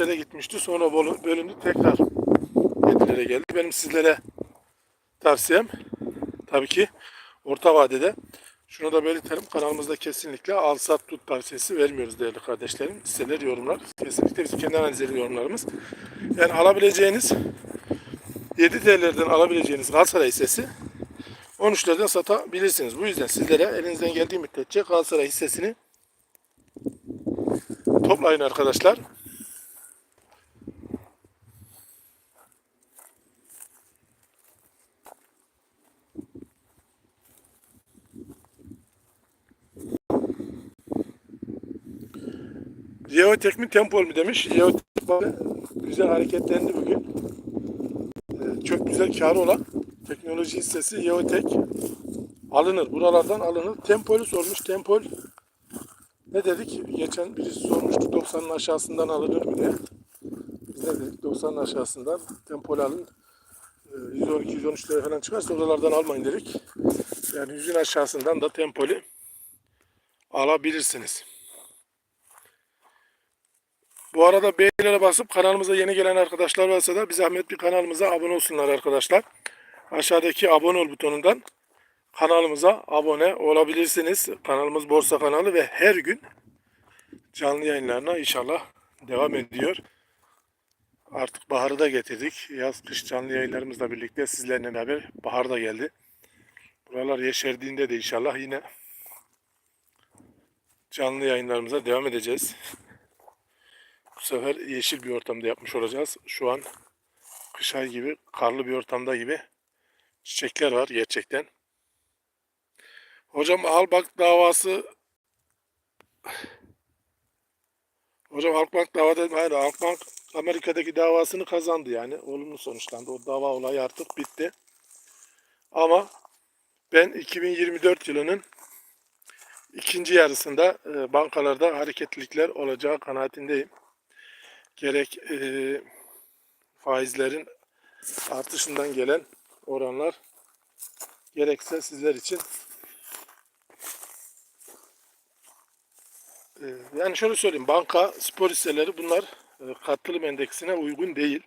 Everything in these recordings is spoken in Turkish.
Yedilere gitmişti. Sonra bölündü. Tekrar Yedilere geldi. Benim sizlere tavsiyem tabii ki orta vadede şunu da belirtelim. Kanalımızda kesinlikle al sat tut tavsiyesi vermiyoruz değerli kardeşlerim. Hisseler yorumlar. Kesinlikle bizim kendi analizleri yorumlarımız. Yani alabileceğiniz 7 TL'lerden alabileceğiniz Galatasaray hissesi 13'lerden satabilirsiniz. Bu yüzden sizlere elinizden geldiği müddetçe Galatasaray hissesini toplayın arkadaşlar. Jeotek mi tempol mu demiş. Jeotek bana güzel hareketlendi bugün. Ee, çok güzel karı olan teknoloji hissesi Jeotek alınır. Buralardan alınır. Tempol'ü sormuş. Tempol ne dedik? Geçen birisi sormuştu 90'ın aşağısından alınır mı diye. Biz ne dedik? 90'ın aşağısından Tempol alın. Ee, 112-113 lira falan çıkarsa oralardan almayın dedik. Yani 100'ün aşağısından da Tempol'ü alabilirsiniz. Bu arada beğenilere basıp kanalımıza yeni gelen arkadaşlar varsa da bir zahmet bir kanalımıza abone olsunlar arkadaşlar. Aşağıdaki abone ol butonundan kanalımıza abone olabilirsiniz. Kanalımız Borsa kanalı ve her gün canlı yayınlarına inşallah devam ediyor. Artık baharı da getirdik. Yaz kış canlı yayınlarımızla birlikte sizlerle beraber bahar da geldi. Buralar yeşerdiğinde de inşallah yine canlı yayınlarımıza devam edeceğiz. Bu sefer yeşil bir ortamda yapmış olacağız. Şu an kış ay gibi, karlı bir ortamda gibi çiçekler var gerçekten. Hocam Halkbank davası Hocam Halkbank davada hayır Halkbank Amerika'daki davasını kazandı yani. Olumlu sonuçlandı. O dava olayı artık bitti. Ama ben 2024 yılının ikinci yarısında e, bankalarda hareketlilikler olacağı kanaatindeyim gerek e, faizlerin artışından gelen oranlar gerekse sizler için e, yani şöyle söyleyeyim banka spor hisseleri bunlar e, katılım endeksine uygun değil.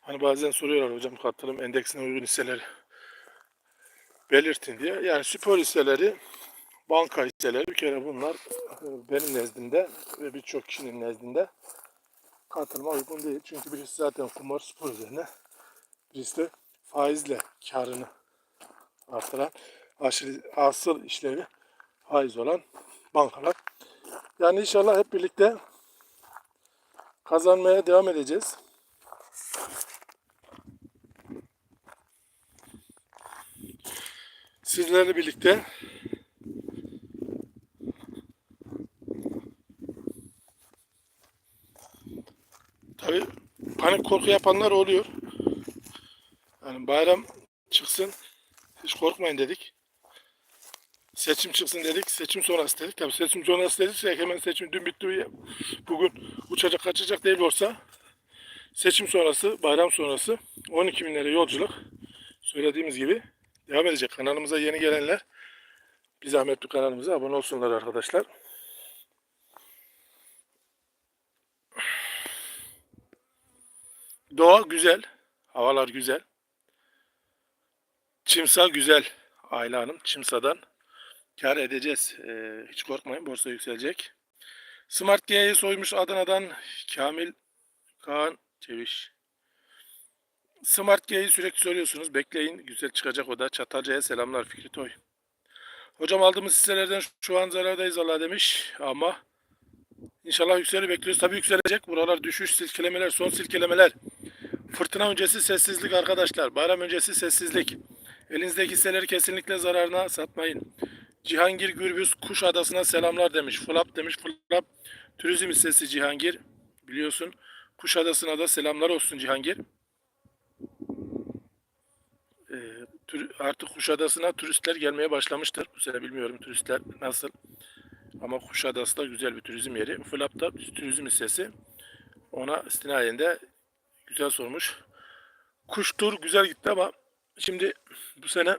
Hani bazen soruyorlar hocam katılım endeksine uygun hisseleri belirtin diye. Yani spor hisseleri banka hisseleri bir kere bunlar e, benim nezdimde ve birçok kişinin nezdinde katılma uygun değil. Çünkü birisi zaten kumar spor üzerine, birisi de faizle karını artıran aşırı asıl işlevi faiz olan bankalar. Yani inşallah hep birlikte kazanmaya devam edeceğiz. Sizlerle birlikte Tabii panik korku yapanlar oluyor. Yani bayram çıksın hiç korkmayın dedik. Seçim çıksın dedik. Seçim sonrası dedik. Tabii seçim sonrası dedik. Hemen seçim dün bitti. Bugün uçacak kaçacak değil olsa seçim sonrası, bayram sonrası 12 bin lira yolculuk söylediğimiz gibi devam edecek. Kanalımıza yeni gelenler bir zahmet kanalımıza abone olsunlar arkadaşlar. Doğa güzel. Havalar güzel. Çimsa güzel. Ayla Hanım Çimsa'dan kar edeceğiz. Ee, hiç korkmayın borsa yükselecek. Smart G'yi soymuş Adana'dan Kamil Kaan Çeviş. Smart G'yi sürekli soruyorsunuz. Bekleyin. Güzel çıkacak o da. Çatalca'ya selamlar Fikri Toy. Hocam aldığımız hisselerden şu an zarardayız Allah demiş. Ama inşallah yükselir bekliyoruz. Tabii yükselecek. Buralar düşüş silkelemeler, son silkelemeler. Fırtına öncesi sessizlik arkadaşlar. Bayram öncesi sessizlik. Elinizdeki hisseleri kesinlikle zararına satmayın. Cihangir Gürbüz Kuş Adası'na selamlar demiş. Flap demiş. Flap turizm hissesi Cihangir. Biliyorsun. Kuş Adası'na da selamlar olsun Cihangir. Ee, artık Kuşadası'na turistler gelmeye başlamıştır. Bu sene bilmiyorum turistler nasıl. Ama Kuşadası da güzel bir turizm yeri. Flap da turizm hissesi. Ona istinaden de güzel sormuş. Kuş tur güzel gitti ama şimdi bu sene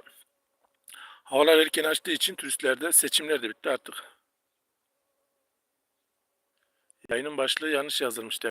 havalar erken açtığı için turistlerde seçimler de bitti artık. Yayının başlığı yanlış yazılmış.